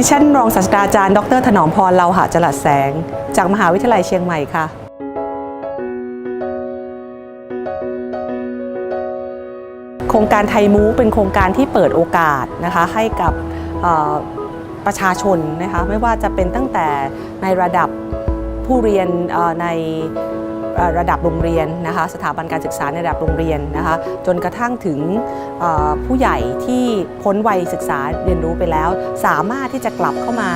ดิฉันรองศาสตราจารย์ ดร ถนอมพรเราหะจรัสแสง จากมหาวิทยาลัยเชียงใหม่ค่ะ โครงการไทยมูเป็นโครงการที่เปิดโอกาสนะคะให้กับประชาชนนะคะไม่ว่าจะเป็นตั้งแต่ในระดับผู้เรียนใน ระดับโรงเรียนนะคะสถาบันการศึกษาในระดับโรงเรียนนะคะจนกระทั่งถึงผู้ใหญ่ที่พ้นวัยศึกษาเรียนรู้ไปแล้ว สามารถที่จะกลับเข้ามา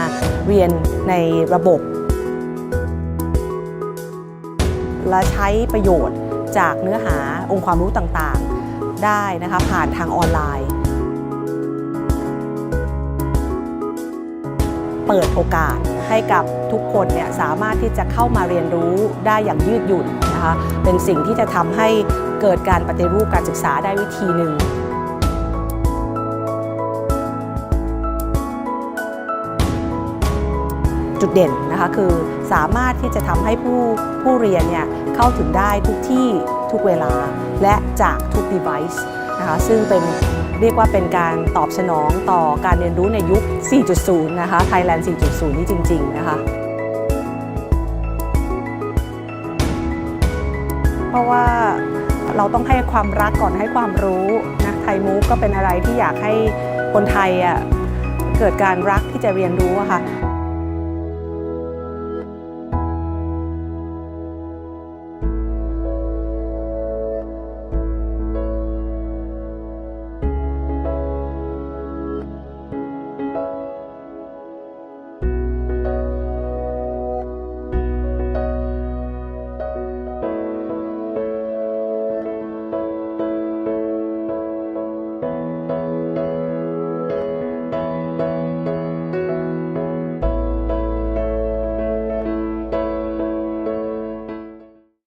เรียนในระบบ และใช้ประโยชน์จากเนื้อหาองค์ความรู้ต่างๆได้นะคะผ่านทางออนไลน์ เปิดโอกาส ให้กับทุกคนเนี่ยสามารถที่จะเข้ามาเรียนรู้ได้อย่างยืดหยุ่นนะคะเป็นสิ่งที่จะทำให้เกิดการปฏิรูปการศึกษาได้วิธีหนึ่งจุดเด่นนะคะคือสามารถที่จะทำให้ผู้ผู้เรียนเนี่ยเข้าถึงได้ทุกที่ทุกเวลาและจากทุก device นะคะซึ่งเป็น เรียกว่าเป็นการตอบสนองต่อการเรียนรู้ในยุค 4.0 นะคะ Thailand 4.0 นี่จริง ๆ นะคะเพราะว่าเราต้องให้ความรักก่อนให้ความรู้นะไทยมูฟก็เป็นอะไรที่อยากให้คนไทยอะเกิดการรักที่จะเรียนรู้อะค่ะ